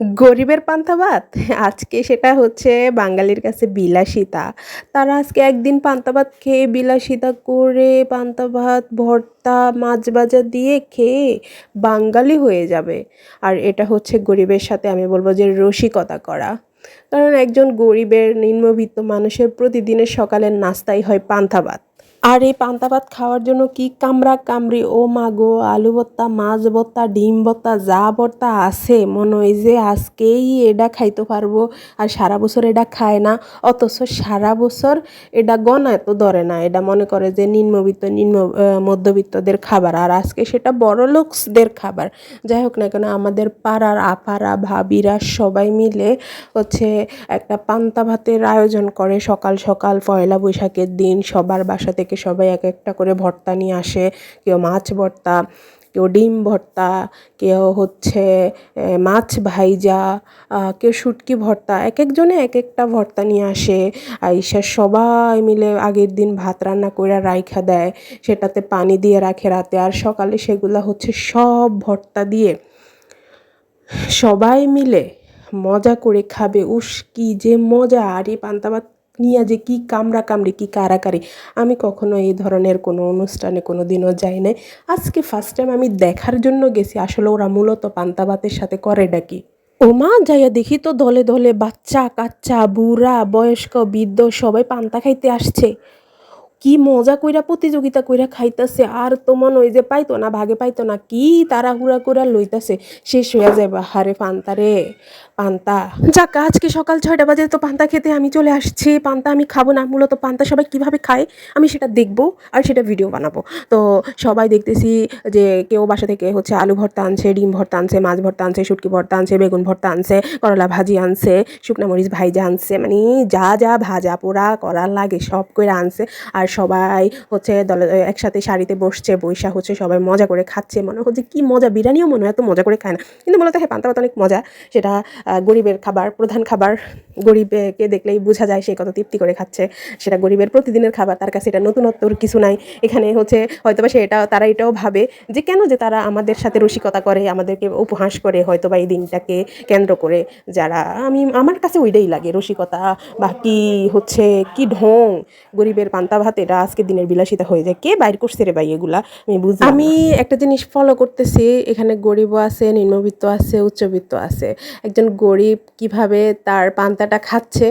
গরিবের পান্তা ভাত আজকে সেটা হচ্ছে বাঙালির কাছে বিলাসিতা। তারা আজকে একদিন পান্তা ভাত খেয়ে বিলাসিতা করে পান্তা ভাত ভর্তা, মাছ ভাজা দিয়ে খেয়ে বাঙালি হয়ে যাবে। আর এটা হচ্ছে গরিবের সাথে আমি বলব যে রসিকতা করা। কারণ একজন গরিবের নিম্নবিত্ত মানুষের প্রতিদিনের সকালের নাস্তাই হয় পান্তা ভাত আর এই পান্তা ভাত খাওয়ার জন্য কি কামড়া কামড়ি? ও মাগো আলু ভর্তা, মাছ ভর্তা, ডিম ভর্তা, যা ভর্তা আছে, মনে হয় যে আজকেই এটা খাইতে পারব। আর সারা বছর এটা খায় না, অথচ সারা বছর এটা গণায় তো ধরে না। এটা মনে করে যে নিম্নবিত্ত, নিম্ন মধ্যবিত্তদের খাবার। আর আজকে সেটা বড় লোকসদের খাবার। যাই হোক না কেন, আমাদের পাড়ার আপারা, ভাবিরা সবাই মিলে হচ্ছে একটা পান্তা ভাতের আয়োজন করে সকাল সকাল পয়লা বৈশাখের দিন। সবার বাসা থেকে সবাই এক একটা করে ভর্তা নিয়ে আসে। কেউ মাছ ভর্তা, কেউ ডিম ভর্তা, কেউ হচ্ছে মাছ ভাইজা কেউ শুটকি ভর্তা এক একজনে এক একটা ভর্তা নিয়ে আসে। আইসা সবাই মিলে আগের দিন ভাত রান্না করে রাইখা দেয়, সেটাতে পানি দিয়ে রাখে রাতে। আর সকালে সেগুলা হচ্ছে সব ভর্তা দিয়ে সবাই মিলে মজা করে খাবে। উস, কি যে মজা! আর এই পান্তা ভাত নিয়ে যে কি কামড়া কামড়ি কি কারাকারি, আমি কখনো এই ধরনের কোনো অনুষ্ঠানে কোনো দিনও যাই নাই। আজকে ফার্স্ট টাইম আমি দেখার জন্য গেছি, আসলে ওরা মূলত পান্তাবাতের সাথে করে ডাকি। ও মা যাইয়া দেখি তো দলে দলে বাচ্চা, কাচ্চা, বুড়া, বয়স্ক, বৃদ্ধ সবাই পান্তা খাইতে আসছে। কি মজা কইরা প্রতিযোগিতা কইরা খাইতাছে? আর তো মনে হয় যে পাইতো না, ভাগে পাইতো না, কি তাড়াহুড়া কইরা লইতাছে? শেষ হয়ে যাবে হারে পান্তা রে, পান্তা। যাক, আজকে সকাল ছয়টা বাজে, তো পান্তা খেতে আমি চলে আসছি। পান্তা আমি খাব না, মূলত পান্তা সবাই কীভাবে খায়, আমি সেটা দেখব আর সেটা ভিডিও বানাবো। তো সবাই দেখতেছি যে কেউ বাসা থেকে হচ্ছে আলু ভর্তা আনছে, ডিম ভর্তা আনছে, মাছ ভর্তা আনছে, শুটকি ভর্তা আনছে, বেগুন ভর্তা আনছে, করলা ভাজি আনছে, শুকনা মরিচ ভাইজা আনছে মানে যা যা ভাজা পোড়া করার লাগে সব করে আনছে। আর সবাই হচ্ছে দলে একসাথে শাড়িতে বসছে বৈশা হচ্ছে সবাই মজা করে খাচ্ছে। মনে হচ্ছে কি মজা, বিরিয়ানিও মনে হয় এত মজা করে খায় না। কিন্তু মূলত হ্যাঁ পান্তা অনেক মজা। সেটা গরিবের খাবার, প্রধান খাবার। গরিবকে দেখলেই বোঝা যায় সে কত তৃপ্তি করে খাচ্ছে। সেটা গরিবের প্রতিদিনের খাবার, তার কাছে এটা নতুনত্বর কিছু নাই। এখানে হচ্ছে হয়তোবা সে এটা, তারা এটাও ভাবে যে কেন যে তারা আমাদের সাথে রসিকতা করে, আমাদেরকে উপহাস করে হয়তোবা এই দিনটাকে কেন্দ্র করে। যারা, আমি, আমার কাছে ওইটাই লাগে রসিকতা। বা কি হচ্ছে কি ঢং? গরিবের পান্তা ভাত এটা আজকে দিনের বিলাসিতা হয়ে যায়। কে বাইর করছে রে ভাই এগুলা? আমি বুঝি আমি একটা জিনিস ফলো করতেছি, এখানে গরিবও আছে, নিম্নবিত্ত আছে, উচ্চবিত্ত আছে। একজন গরিব কীভাবে তার পান্তাটা খাচ্ছে?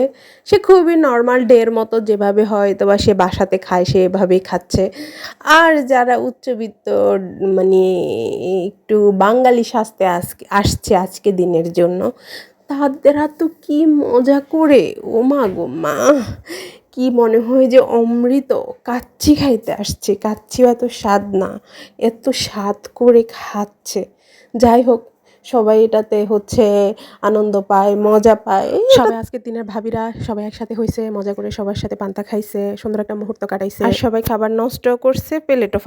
সে খুবই নর্মাল ডের মতো যেভাবে হয়তো বা সে বাসাতে খায় সেভাবেই খাচ্ছে। আর যারা উচ্চবিত্ত মানে একটু বাঙালি সাজতে আজকে, আসছে আজকে দিনের জন্য, তাদেরা তো কি মজা করে? ও মা গো মা। কি মনে হয় যে অমৃত কাচ্চি খাইতে আসছে? কাচ্চিও এত স্বাদ না এত স্বাদ করে খাচ্ছে। যাই হোক সবাই এটাতে হচ্ছে আনন্দ পায় মজা পায়। সবাই আজকে দিনের ভাবিরা সবাই একসাথে হয়েছে মজা করে সবার সাথে পান্তা খাইছে সুন্দর একটা মুহূর্ত কাটাইছে। আর সবাই খাবার নষ্ট করছে প্লেটও